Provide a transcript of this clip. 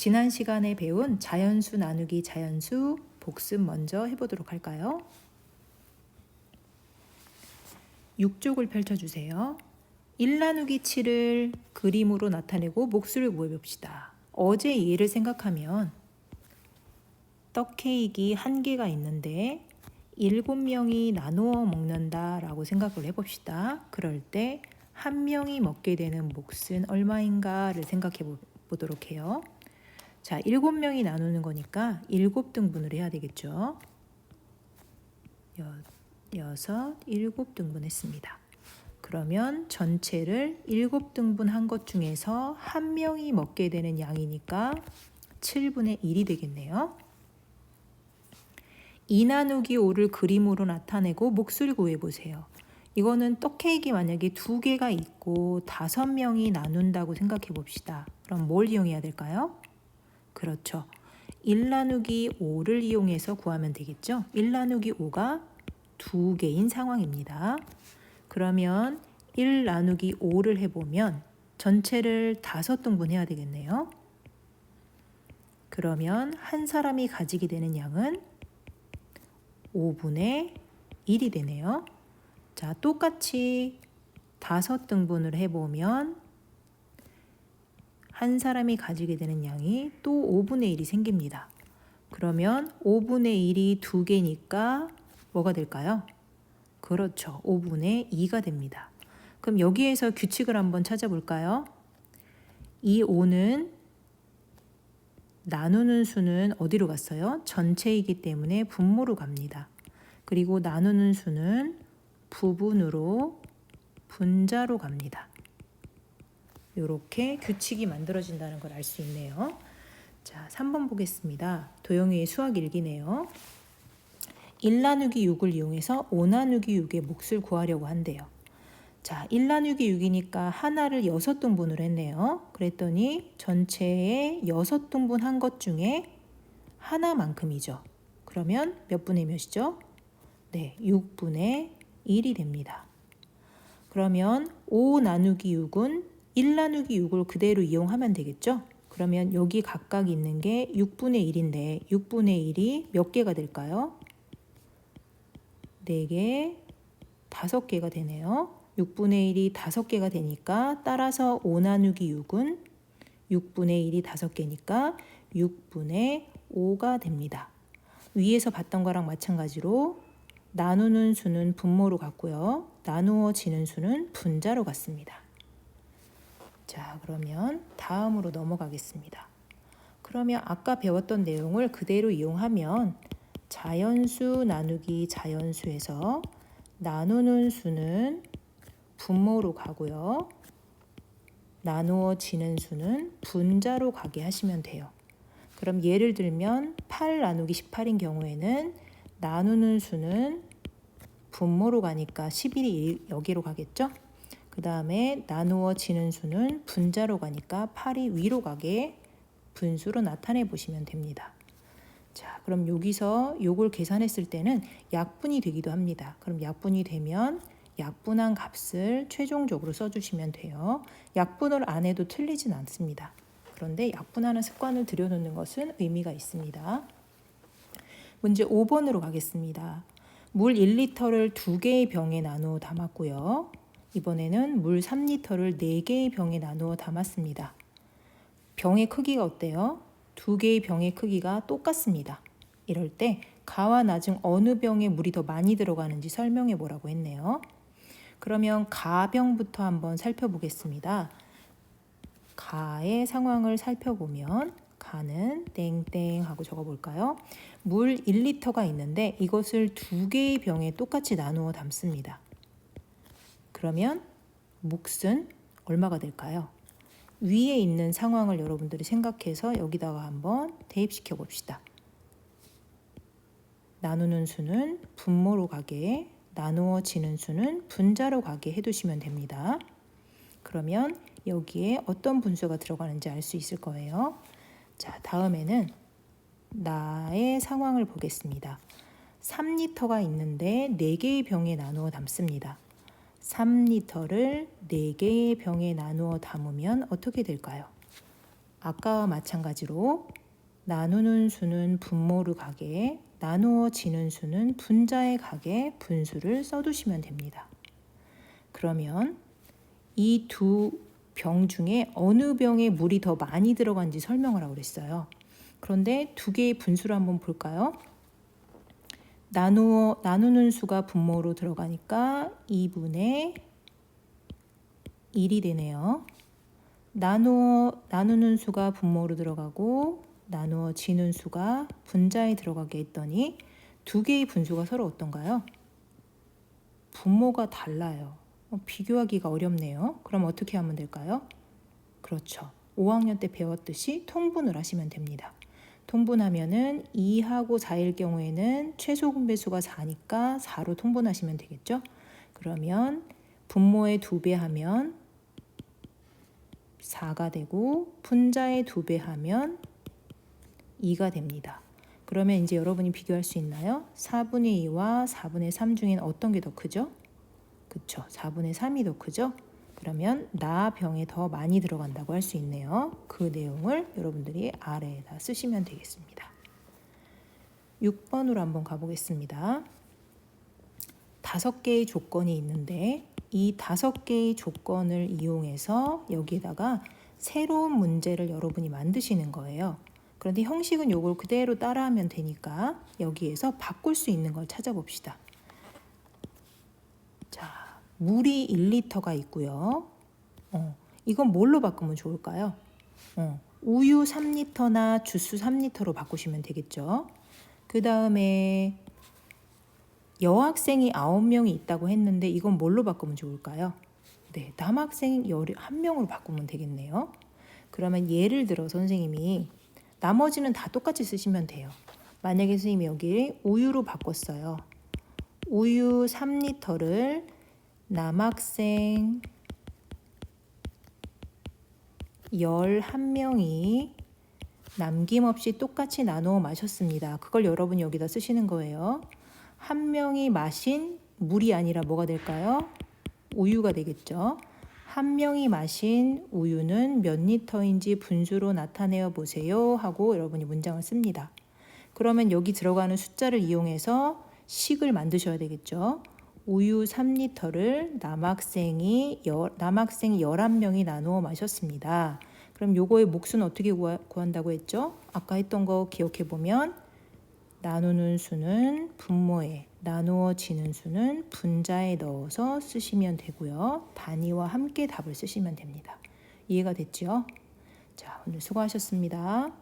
지난 시간에 배운 자연수 나누기 자연수 복습 먼저 해보도록 할까요? 6쪽을 펼쳐주세요. 1 나누기 7을 그림으로 나타내고 몫을 구해봅시다. 어제 예를 생각하면 떡 케이크 한 개가 있는데 일곱 명이 나누어 먹는다 라고 생각을 해봅시다. 그럴 때 한 명이 먹게 되는 몫은 얼마인가를 생각해 보도록 해요. 자, 일곱 명이 나누는 거니까 일곱 등분을 해야 되겠죠. 여, 여섯, 일곱 등분했습니다. 그러면 전체를 일곱 등분한 것 중에서 한 명이 먹게 되는 양이니까 7분의 1이 되겠네요. 2 나누기 5를 그림으로 나타내고 몫을 구해보세요. 이거는 떡 케이크 만약에 두 개가 있고 다섯 명이 나눈다고 생각해 봅시다. 그럼 뭘 이용해야 될까요? 그렇죠. 1 나누기 5를 이용해서 구하면 되겠죠. 1 나누기 5가 두 개인 상황입니다. 그러면 1 나누기 5를 해보면 전체를 다섯 등분해야 되겠네요. 그러면 한 사람이 가지게 되는 양은 5분의 1이 되네요. 자, 똑같이 다섯 등분을 해보면 한 사람이 가지게 되는 양이 또 5분의 1이 생깁니다. 그러면 5분의 1이 두 개니까 뭐가 될까요? 그렇죠. 5분의 2가 됩니다. 그럼 여기에서 규칙을 한번 찾아볼까요? 이 5는 나누는 수는 어디로 갔어요? 전체이기 때문에 분모로 갑니다. 그리고 나누는 수는 부분으로 분자로 갑니다. 이렇게 규칙이 만들어진다는 걸 알 수 있네요. 자, 3번 보겠습니다. 도영이의 수학 일기네요. 1 나누기 6을 이용해서 5 나누기 6의 몫을 구하려고 한대요. 자, 1 나누기 6이니까 하나를 6등분을 했네요. 그랬더니 전체에 6등분 한 것 중에 하나만큼이죠. 그러면 몇 분의 몇이죠? 네, 6분의 1이 됩니다. 그러면 5 나누기 6은 1 나누기 6을 그대로 이용하면 되겠죠? 그러면 여기 각각 있는 게 6분의 1인데 6분의 1이 몇 개가 될까요? 4개, 5개가 되네요. 6분의 1이 5개가 되니까 따라서 5 나누기 6은 6분의 1이 5개니까 6분의 5가 됩니다. 위에서 봤던 거랑 마찬가지로 나누는 수는 분모로 갔고요. 나누어지는 수는 분자로 갔습니다. 자, 그러면 다음으로 넘어가겠습니다. 그러면 아까 배웠던 내용을 그대로 이용하면 자연수 나누기 자연수에서 나누는 수는 분모로 가고요. 나누어지는 수는 분자로 가게 하시면 돼요. 그럼 예를 들면 8 나누기 18인 경우에는 나누는 수는 분모로 가니까 11이 여기로 가겠죠? 그 다음에 나누어지는 수는 분자로 가니까 8이 위로 가게 분수로 나타내 보시면 됩니다. 자, 그럼 여기서 요걸 계산했을 때는 약분이 되기도 합니다. 그럼 약분이 되면 약분한 값을 최종적으로 써주시면 돼요. 약분을 안 해도 틀리진 않습니다. 그런데 약분하는 습관을 들여놓는 것은 의미가 있습니다. 문제 5번으로 가겠습니다. 물 1리터를 2개의 병에 나누어 담았고요. 이번에는 물 3리터를 4개의 병에 나누어 담았습니다. 병의 크기가 어때요? 두 개의 병의 크기가 똑같습니다. 이럴 때 가와 나중 어느 병에 물이 더 많이 들어가는지 설명해 보라고 했네요. 그러면 가병부터 한번 살펴보겠습니다. 가의 상황을 살펴보면 가는 땡땡 하고 적어볼까요? 물 1리터가 있는데 이것을 두 개의 병에 똑같이 나누어 담습니다. 그러면 몫은 얼마가 될까요? 위에 있는 상황을 여러분들이 생각해서 여기다가 한번 대입시켜 봅시다. 나누는 수는 분모로 가게, 나누어지는 수는 분자로 가게 해두시면 됩니다. 그러면 여기에 어떤 분수가 들어가는지 알 수 있을 거예요. 자, 다음에는 나의 상황을 보겠습니다. 3리터가 있는데 4개의 병에 나누어 담습니다. 3리터를 4개의 병에 나누어 담으면 어떻게 될까요? 아까와 마찬가지로 나누는 수는 분모로 가게, 나누어지는 수는 분자에 가게 분수를 써두시면 됩니다. 그러면 이 두 병 중에 어느 병에 물이 더 많이 들어간지 설명을 하고 그랬어요. 그런데 두 개의 분수를 한번 볼까요? 나누어 나누는 수가 분모로 들어가니까 2분의 1이 되네요. 나누어 나누는 수가 분모로 들어가고 나누어 지는 수가 분자에 들어가게 했더니 두 개의 분수가 서로 어떤가요? 분모가 달라요. 어, 비교하기가 어렵네요. 그럼 어떻게 하면 될까요? 그렇죠. 5학년 때 배웠듯이 통분을 하시면 됩니다. 통분하면은 2하고 4일 경우에는 최소 분배수가 4니까 4로 통분하시면 되겠죠? 그러면 분모의 2배 하면 4가 되고 분자의 2배 하면 2가 됩니다. 그러면 이제 여러분이 비교할 수 있나요? 4분의 2와 4분의 3 중엔 어떤 게 더 크죠? 그쵸. 4분의 3이 더 크죠? 그러면 나 병에 더 많이 들어간다고 할 수 있네요. 그 내용을 여러분들이 아래에다 쓰시면 되겠습니다. 6번으로 한번 가보겠습니다. 다섯 개의 조건이 있는데 이 다섯 개의 조건을 이용해서 여기에다가 새로운 문제를 여러분이 만드시는 거예요. 그런데 형식은 요걸 그대로 따라하면 되니까 여기에서 바꿀 수 있는 걸 찾아봅시다. 자, 물이 1리터가 있고요. 어, 이건 뭘로 바꾸면 좋을까요? 어, 우유 3리터나 주스 3리터로 바꾸시면 되겠죠. 그 다음에 여학생이 9명이 있다고 했는데 이건 뭘로 바꾸면 좋을까요? 네, 남학생 1명으로 바꾸면 되겠네요. 그러면 예를 들어 선생님이 나머지는 다 똑같이 쓰시면 돼요. 만약에 선생님이 여기 우유로 바꿨어요. 우유 3리터를 남학생 11명이 남김없이 똑같이 나누어 마셨습니다. 그걸 여러분이 여기다 쓰시는 거예요. 한 명이 마신 물이 아니라 뭐가 될까요? 우유가 되겠죠. 한 명이 마신 우유는 몇 리터인지 분수로 나타내어 보세요 하고 여러분이 문장을 씁니다. 그러면 여기 들어가는 숫자를 이용해서 식을 만드셔야 되겠죠. 우유 3리터를 남학생이 여, 남학생 11명이 나누어 마셨습니다. 그럼 요거의 몫은 어떻게 구한다고 했죠? 아까 했던 거 기억해 보면 나누는 수는 분모에 나누어지는 수는 분자에 넣어서 쓰시면 되고요. 단위와 함께 답을 쓰시면 됩니다. 이해가 됐죠? 자, 오늘 수고하셨습니다.